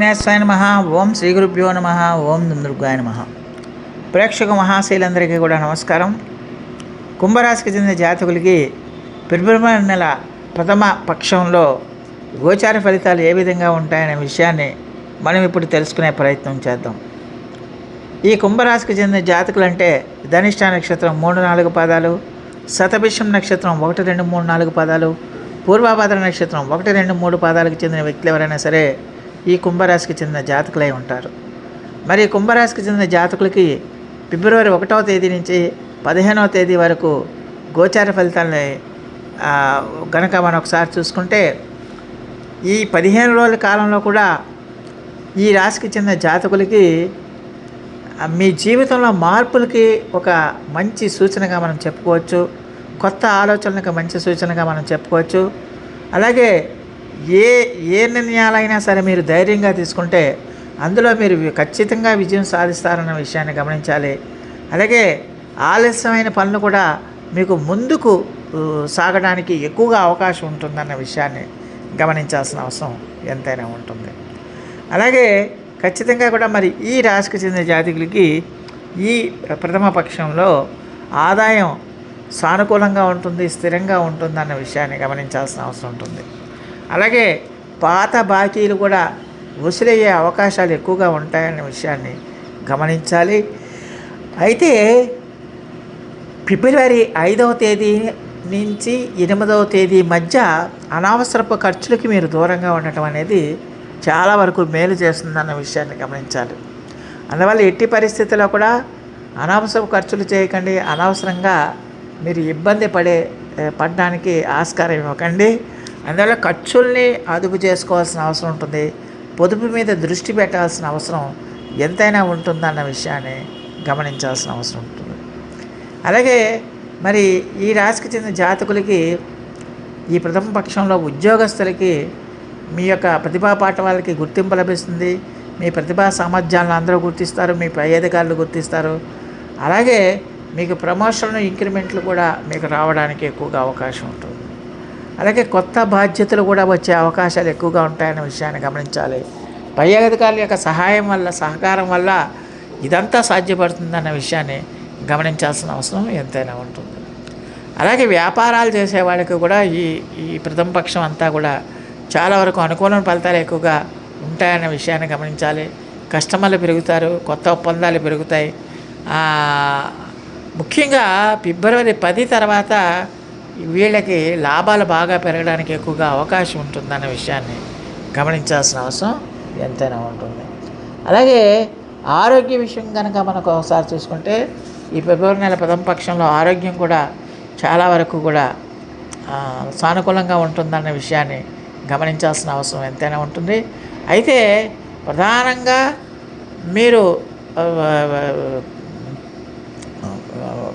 విఘ్నేశ్వరాయ నమ. ఓం శ్రీ గురుభ్యో నమ. ఓం దుర్గాయ నమ. ప్రేక్షక మహాశైలందరికీ కూడా నమస్కారం. కుంభరాశికి చెందిన జాతకులకి ఫిబ్రవరి నెల ప్రథమ పక్షంలో గోచార ఫలితాలు ఏ విధంగా ఉంటాయనే విషయాన్ని మనం ఇప్పుడు తెలుసుకునే ప్రయత్నం చేద్దాం. ఈ కుంభరాశికి చెందిన జాతకులు అంటే ధనిష్ట నక్షత్రం మూడు నాలుగు పాదాలు శతభిషం నక్షత్రం ఒకటి రెండు మూడు నాలుగు పాదాలు పూర్వాభాద్ర నక్షత్రం ఒకటి రెండు మూడు పాదాలకు చెందిన వ్యక్తులు ఎవరైనా సరే ఈ కుంభరాశికి చెందిన జాతకులై ఉంటారు. మరి కుంభరాశికి చెందిన జాతకులకి ఫిబ్రవరి ఒకటవ తేదీ నుంచి పదిహేనవ తేదీ వరకు గోచార ఫలితాలని గనక మనం ఒకసారి చూసుకుంటే ఈ పదిహేను రోజుల కాలంలో కూడా ఈ రాశికి చెందిన జాతకులకి మీ జీవితంలో మార్పులకి ఒక మంచి సూచనగా మనం చెప్పుకోవచ్చు. కొత్త ఆలోచనలకు మంచి సూచనగా మనం చెప్పుకోవచ్చు. అలాగే ఏ ఏ నిర్ణయాలైనా సరే మీరు ధైర్యంగా తీసుకుంటే అందులో మీరు ఖచ్చితంగా విజయం సాధిస్తారన్న విషయాన్ని గమనించాలి. అలాగే ఆలస్యమైన పనులు కూడా మీకు ముందుకు సాగడానికి ఎక్కువగా అవకాశం ఉంటుందన్న విషయాన్ని గమనించాల్సిన అవసరం ఎంతైనా ఉంటుంది. అలాగే ఖచ్చితంగా కూడా మరి ఈ రాశికి చెందిన జాతికులకి ఈ ప్రథమ పక్షంలో ఆదాయం సానుకూలంగా ఉంటుంది స్థిరంగా ఉంటుందన్న విషయాన్ని గమనించాల్సిన అవసరం ఉంటుంది. అలాగే పాత బాకీలు కూడా ఉసిరయ్యే అవకాశాలు ఎక్కువగా ఉంటాయన్న విషయాన్ని గమనించాలి. అయితే ఫిబ్రవరి ఐదవ తేదీ నుంచి ఎనిమిదవ తేదీ మధ్య అనవసరపు ఖర్చులకి మీరు దూరంగా ఉండటం అనేది చాలా వరకు మేలు చేస్తుందన్న విషయాన్ని గమనించాలి. అందువల్ల ఎట్టి పరిస్థితుల్లో కూడా అనవసరపు ఖర్చులు చేయకండి. అనవసరంగా మీరు ఇబ్బంది పడే పడడానికి ఆస్కారం ఇవ్వకండి. అందువల్ల ఖర్చుల్ని అదుపు చేసుకోవాల్సిన అవసరం ఉంటుంది. పొదుపు మీద దృష్టి పెట్టాల్సిన అవసరం ఎంతైనా ఉంటుందన్న విషయాన్ని గమనించాల్సిన అవసరం ఉంటుంది. అలాగే మరి ఈ రాశికి చెందిన జాతకులకి ఈ ప్రథమ పక్షంలో ఉద్యోగస్తులకి మీ యొక్క ప్రతిభా పాఠ వాళ్ళకి గుర్తింపు లభిస్తుంది. మీ ప్రతిభా సామర్థ్యాలను అందరూ గుర్తిస్తారు మీ పై అధికారులు గుర్తిస్తారు. అలాగే మీకు ప్రమోషన్ ఇంక్రిమెంట్లు కూడా మీకు రావడానికి ఎక్కువగా అవకాశం ఉంటుంది. అలాగే కొత్త బాధ్యతలు కూడా వచ్చే అవకాశాలు ఎక్కువగా ఉంటాయనే విషయాన్ని గమనించాలి. పై అధికారుల యొక్క సహాయం వల్ల సహకారం వల్ల ఇదంతా సాధ్యపడుతుందన్న విషయాన్ని గమనించాల్సిన అవసరం ఎంతైనా ఉంటుంది. అలాగే వ్యాపారాలు చేసే వాళ్ళకి కూడా ఈ ఈ ప్రథమ పక్షం అంతా కూడా చాలా వరకు అనుకూలమైన ఫలితాలు ఎక్కువగా ఉంటాయన్న విషయాన్ని గమనించాలి. కస్టమర్లు పెరుగుతారు కొత్త ఒప్పందాలు పెరుగుతాయి. ముఖ్యంగా ఫిబ్రవరి పది తర్వాత వీళ్ళకి లాభాలు బాగా పెరగడానికి ఎక్కువగా అవకాశం ఉంటుందన్న విషయాన్ని గమనించాల్సిన అవసరం ఎంతైనా ఉంటుంది. అలాగే ఆరోగ్య విషయం కనుక మనకు ఒకసారి చూసుకుంటే ఈ ఫిబ్రవరి నెల ప్రథమ పక్షంలో ఆరోగ్యం కూడా చాలా వరకు కూడా సానుకూలంగా ఉంటుందన్న విషయాన్ని గమనించాల్సిన అవసరం ఎంతైనా ఉంటుంది. అయితే ప్రధానంగా మీరు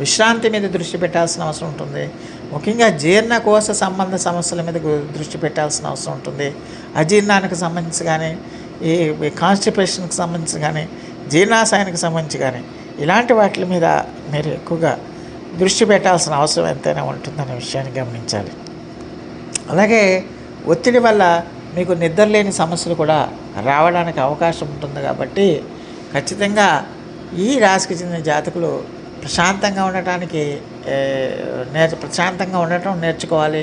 విశ్రాంతి మీద దృష్టి పెట్టాల్సిన అవసరం ఉంటుంది. ముఖ్యంగా జీర్ణకోశ సంబంధ సమస్యల మీద దృష్టి పెట్టాల్సిన అవసరం ఉంటుంది. అజీర్ణానికి సంబంధించి కానీ ఈ కాన్స్టిపేషన్కి సంబంధించి కానీ జీర్ణాశయానికి సంబంధించి కానీ ఇలాంటి వాటి మీద మీరు ఎక్కువగా దృష్టి పెట్టాల్సిన అవసరం ఎంతైనా ఉంటుందనే విషయాన్ని గమనించాలి. అలాగే ఒత్తిడి వల్ల మీకు నిద్రలేని సమస్యలు కూడా రావడానికి అవకాశం ఉంటుంది కాబట్టి ఖచ్చితంగా ఈ రాశికి చెందిన జాతకులు ప్రశాంతంగా ఉండటానికి నేర్చు ప్రశాంతంగా ఉండటం నేర్చుకోవాలి.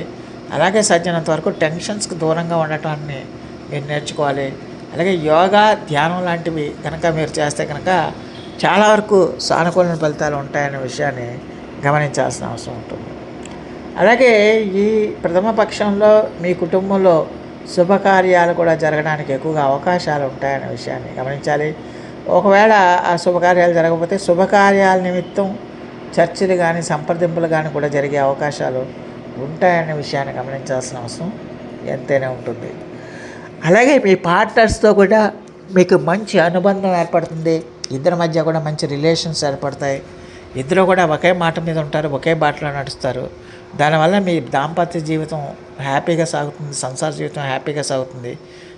అలాగే సాధ్యమైనంత వరకు టెన్షన్స్కి దూరంగా ఉండటాన్ని మీరు నేర్చుకోవాలి. అలాగే యోగా ధ్యానం లాంటివి కనుక మీరు చేస్తే కనుక చాలా వరకు సానుకూల ఫలితాలు ఉంటాయనే విషయాన్ని గమనించాల్సిన అవసరం ఉంటుంది. అలాగే ఈ ప్రథమ పక్షంలో మీ కుటుంబంలో శుభకార్యాలు కూడా జరగడానికి ఎక్కువగా అవకాశాలు ఉంటాయనే విషయాన్ని గమనించాలి. ఒకవేళ ఆ శుభకార్యాలు జరగకపోతే శుభకార్యాల నిమిత్తం చర్చలు కానీ సంప్రదింపులు కానీ కూడా జరిగే అవకాశాలు ఉంటాయనే విషయాన్ని గమనించాల్సిన అవసరం ఎంతైనా ఉంటుంది. అలాగే మీ పార్ట్నర్స్తో కూడా మీకు మంచి అనుబంధం ఏర్పడుతుంది. ఇద్దరి మధ్య కూడా మంచి రిలేషన్స్ ఏర్పడతాయి. ఇద్దరు కూడా ఒకే మాట మీద ఉంటారు ఒకే బాటలో నడుస్తారు. దానివల్ల మీ దాంపత్య జీవితం హ్యాపీగా సాగుతుంది సంసార జీవితం హ్యాపీగా సాగుతుంది.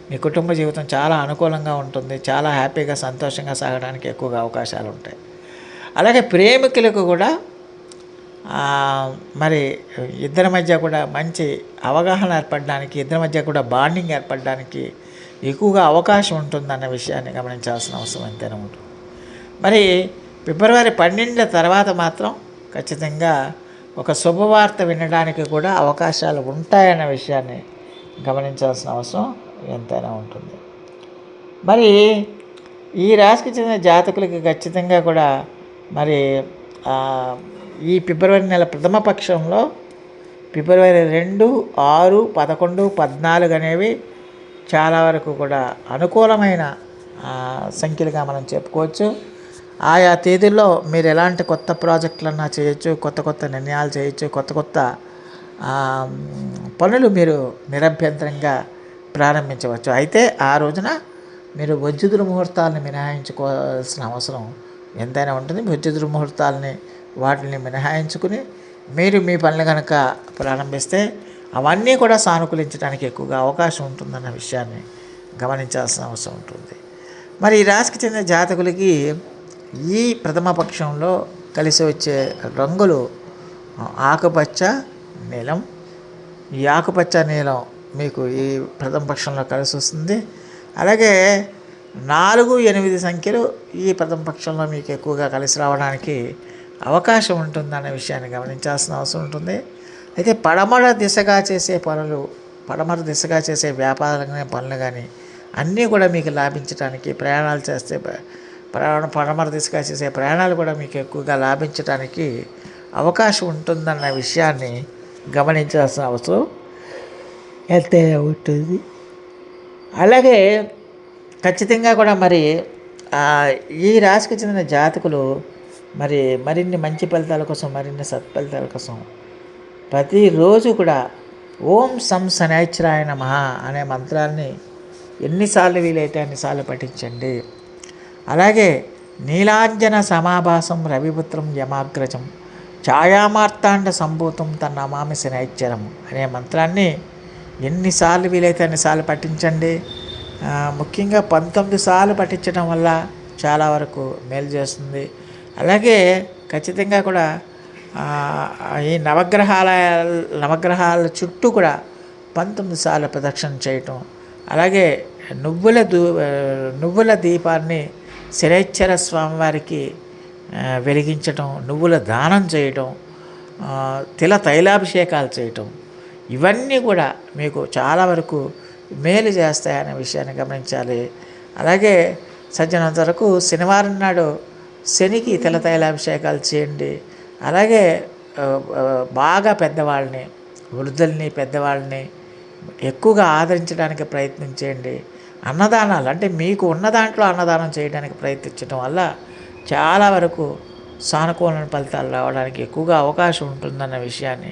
మీ కుటుంబ జీవితం చాలా అనుకూలంగా ఉంటుంది చాలా హ్యాపీగా సంతోషంగా సాగడానికి ఎక్కువగా అవకాశాలు ఉంటాయి. అలాగే ప్రేమికులకు కూడా మరి ఇద్దరి మధ్య కూడా మంచి అవగాహన ఏర్పడడానికి ఇద్దరి మధ్య కూడా బాండింగ్ ఏర్పడడానికి ఎక్కువగా అవకాశం ఉంటుందన్న విషయాన్ని గమనించాల్సిన అవసరం ఎంతైనా ఉంటుంది. మరి ఫిబ్రవరి పన్నెండు తర్వాత మాత్రం ఖచ్చితంగా ఒక శుభవార్త వినడానికి కూడా అవకాశాలు ఉంటాయన్న విషయాన్ని గమనించాల్సిన అవసరం. ఎంతైనా ఉంటుంది. మరి ఈ రాశికి చెందిన జాతకులకి ఖచ్చితంగా కూడా మరి ఈ ఫిబ్రవరి నెల ప్రథమ పక్షంలో ఫిబ్రవరి రెండు ఆరు పదకొండు పద్నాలుగు అనేవి చాలా వరకు కూడా అనుకూలమైన సంఖ్యలుగా మనం చెప్పుకోవచ్చు. ఆయా తేదీల్లో మీరు ఎలాంటి కొత్త ప్రాజెక్టులన్నా చేయొచ్చు కొత్త కొత్త నిర్ణయాలు చేయొచ్చు కొత్త కొత్త పనులు మీరు నిరభ్యంతరంగా ప్రారంభించవచ్చు. అయితే ఆ రోజున మీరు వజ్జుదురు ముహూర్తాలను మినహాయించుకోవాల్సిన అవసరం ఎంతైనా ఉంటుంది. వజ్జుదురు ముహూర్తాలని వాటిని మినహాయించుకుని మీరు మీ పనులు కనుక ప్రారంభిస్తే అవన్నీ కూడా సానుకూలించడానికి ఎక్కువగా అవకాశం ఉంటుందన్న విషయాన్ని గమనించాల్సిన అవసరం ఉంటుంది. మరి ఈ రాశికి చెందిన జాతకులకి ఈ ప్రథమ పక్షంలో కలిసి వచ్చే రంగులు ఆకుపచ్చ నీలం. ఈ ఆకుపచ్చ నీలం మీకు ఈ ప్రథమ పక్షంలో కలిసి వస్తుంది. అలాగే నాలుగు ఎనిమిది సంఖ్యలు ఈ ప్రథమ పక్షంలో మీకు ఎక్కువగా కలిసి రావడానికి అవకాశం ఉంటుందనే విషయాన్ని గమనించాల్సిన అవసరం ఉంటుంది. అయితే పడమర దిశగా చేసే పనులు పడమర దిశగా చేసే వ్యాపారాలు పనులు కానీ అన్నీ కూడా మీకు లాభించడానికి ప్రయాణాలు చేస్తే ప్రయాణ పడమర దిశగా చేసే ప్రయాణాలు కూడా మీకు ఎక్కువగా లాభించడానికి అవకాశం ఉంటుందన్న విషయాన్ని గమనించాల్సిన అవసరం. వెళ్తే ఉంటుంది. అలాగే ఖచ్చితంగా కూడా మరి ఈ రాశికి చెందిన జాతకులు మరి మరిన్ని మంచి ఫలితాల కోసం మరిన్ని సత్ఫలితాల కోసం ప్రతిరోజు కూడా ఓం సం శనైశ్వరాయ నమః అనే మంత్రాన్ని ఎన్నిసార్లు వీలైతే అన్నిసార్లు పఠించండి. అలాగే నీలాంజన సమాభాసం రవిపుత్రం యమాగ్రజం ఛాయామార్తాండ సంభూతం తన్నమామి శనైశ్వరం అనే మంత్రాన్ని ఎన్నిసార్లు వీలైతే అన్నిసార్లు పఠించండి ముఖ్యంగా పంతొమ్మిది సార్లు పఠించడం వల్ల చాలా వరకు మేలు చేస్తుంది. అలాగే ఖచ్చితంగా కూడా ఈ నవగ్రహాల నవగ్రహాల చుట్టూ కూడా పంతొమ్మిది సార్లు ప్రదక్షిణ చేయటం. అలాగే నువ్వుల దూ నువ్వుల దీపాన్ని శిరేశ్వర స్వామివారికి వెలిగించటం నువ్వుల దానం చేయటం తిల తైలాభిషేకాలు చేయటం ఇవన్నీ కూడా మీకు చాలా వరకు మేలు చేస్తాయనే విషయాన్ని గమనించాలి. అలాగే సజ్జనంత వరకు శనివారం నాడు శనికి తెల తైలాభిషేకాలు చేయండి. అలాగే బాగా పెద్దవాళ్ళని వృద్ధుల్ని పెద్దవాళ్ళని ఎక్కువగా ఆదరించడానికి ప్రయత్నం చేయండి. అన్నదానాలు అంటే మీకు ఉన్న దాంట్లో అన్నదానం చేయడానికి ప్రయత్నించడం వల్ల చాలా వరకు సానుకూల ఫలితాలు రావడానికి ఎక్కువగా అవకాశం ఉంటుందన్న విషయాన్ని